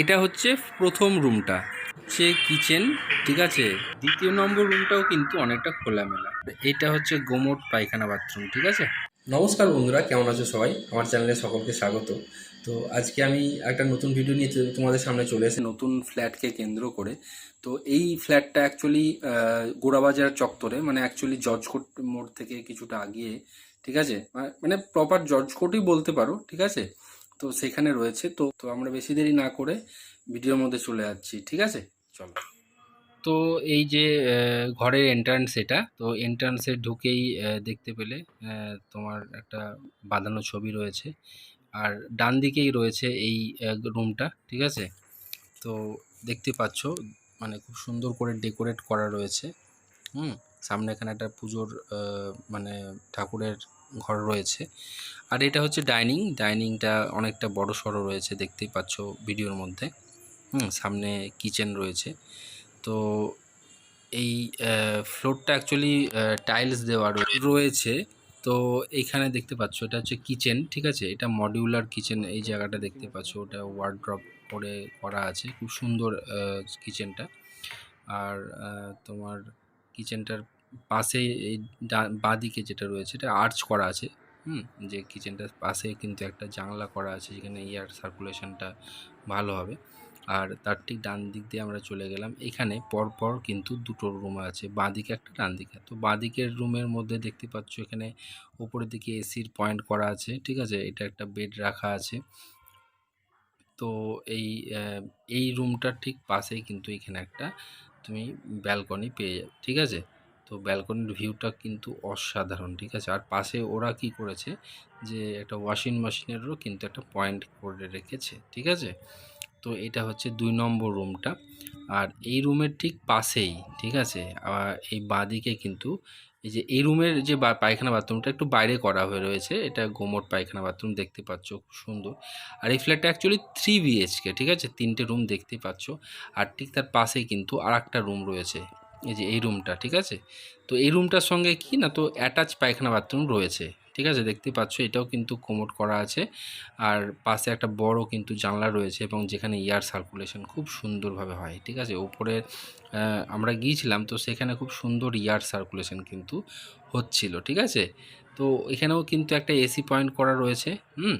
এটা হচ্ছে প্রথম রুমটা। হচ্ছে কিচেন, ঠিক আছে? দ্বিতীয় নম্বর রুমটাও কিন্তু অনেকটা খোলামেলা। এটা হচ্ছে গোমট পায়খানা বাথরুম, ঠিক আছে? নমস্কার বন্ধুরা, কেমন আছো সবাই? আমার চ্যানেলে সকলকে স্বাগত। তো আজকে আমি একটা নতুন ভিডিও নিয়ে তোমাদের সামনে চলে এসে নতুন ফ্ল্যাটকে কেন্দ্র করে। তো এই ফ্ল্যাটটা অ্যাকচুয়ালি গোড়াবাজার চত্বরে মানে অ্যাকচুয়ালি জর্জকোট মোড় থেকে কিছুটা আগিয়ে, ঠিক আছে? মানে প্রপার জর্জকোটই বলতে পারো, ঠিক আছে? তো সেখানে রয়েছে। তো তো আমরা বেশি দেরি না করে ভিডিওর মধ্যে চলে যাচ্ছি, ঠিক আছে? চলো। তো এই যে ঘরের এন্ট্রান্স এটা, তো এন্ট্রান্সে ঢুকেই দেখতে পেলে তোমার একটা বাঁধানো ছবি রয়েছে। আর ডান দিকেই রয়েছে এই রুমটা ঠিক আছে? তো দেখতে পাচ্ছ মানে খুব সুন্দর করে ডেকোরেট করা রয়েছে। হুম। সামনে এখানে একটা পুজোর মানে ঠাকুরের ঘর রয়েছে। আর এটা হচ্ছে ডাইনিং। ডাইনিংটা অনেকটা বড় সড়ো রয়েছে, দেখতেই পাচ্ছ ভিডিওর মধ্যে। হুম, সামনে কিচেন রয়েছে। তো এই ফ্লোরটা অ্যাকচুয়ালি টাইলস দেওয়া রয়েছে। তো এইখানে দেখতে পাচ্ছ, এটা হচ্ছে কিচেন, ঠিক আছে? এটা মডিউলার কিচেন, এই জায়গাটা দেখতে পাচ্ছ। ওটা ওয়ার্ড্রপ করে করা আছে। খুব সুন্দর কিচেনটা। আর তোমার কিচেনটার পাশে এই বাঁদিকে যেটা রয়েছে, এটা আর্চ করা আছে। হুম? যে কিচেনটার পাশে কিন্তু একটা জানলা করা আছে, যেখানে এয়ার সার্কুলেশনটা ভালো হবে। আর তার ঠিক ডান দিক দিয়ে আমরা চলে গেলাম। এখানে পরপর কিন্তু দুটো রুম আছে, বাঁদিকে একটা ডান দিকে। তো বাঁদিকের রুমের মধ্যে দেখতে পাচ্ছ এখানে উপরের দিকে এসির পয়েন্ট করা আছে, ঠিক আছে? এটা একটা বেড রাখা আছে। তো এই এই রুমটার ঠিক পাশেই কিন্তু এখানে একটা তুমি ব্যালকনি পেয়ে যাবে, ঠিক আছে? তো ব্যালকনির ভিউটা কিন্তু অসাধারণ, ঠিক আছে? আর পাশে ওরা কি করেছে যে একটা ওয়াশিং মেশিনেরও কিন্তু একটা পয়েন্ট করে রেখেছে, ঠিক আছে? তো এটা হচ্ছে দুই নম্বর রুমটা আর এই রুমের ঠিক পাশেই, ঠিক আছে? এই বাঁদিকে কিন্তু এই যে এই রুমের যে পায়খানা বাথরুমটা একটু বাইরে করা হয়ে রয়েছে। এটা গোমট পায়খানা বাথরুম দেখতে পাচ্ছ, খুব সুন্দর। আর এই ফ্ল্যাটটা অ্যাকচুয়ালি থ্রি বিএইচকে ঠিক আছে? তিনটে রুম দেখতে পাচ্ছ। আর ঠিক তার পাশে কিন্তু আর একটা রুম রয়েছে। এই যে এই রুমটা ঠিক আছে? তো এই রুমটার সঙ্গে কি না, তো অ্যাটাচ পায়খানা বাথরুম রয়েছে। ঠিক আছে? দেখতে পাচ্ছ, এটাও কিন্তু কোমোট করা আছে। আর পাশে একটা বড় কিন্তু জানলা রয়েছে এবং যেখানে এয়ার সার্কুলেশন খুব সুন্দরভাবে হয়, ঠিক আছে? উপরে আমরা গিয়েছিলাম তো সেখানে খুব সুন্দর এয়ার সার্কুলেশন কিন্তু হচ্ছিল, ঠিক আছে? তো এখানেও কিন্তু একটা এসি পয়েন্ট করা রয়েছে, হুম?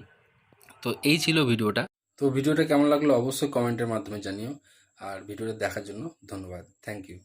তো এই ছিল ভিডিওটা। তো ভিডিওটা কেমন লাগল অবশ্যই কমেন্টের মাধ্যমে জানিও। আর ভিডিওটা দেখার জন্য ধন্যবাদ। Thank you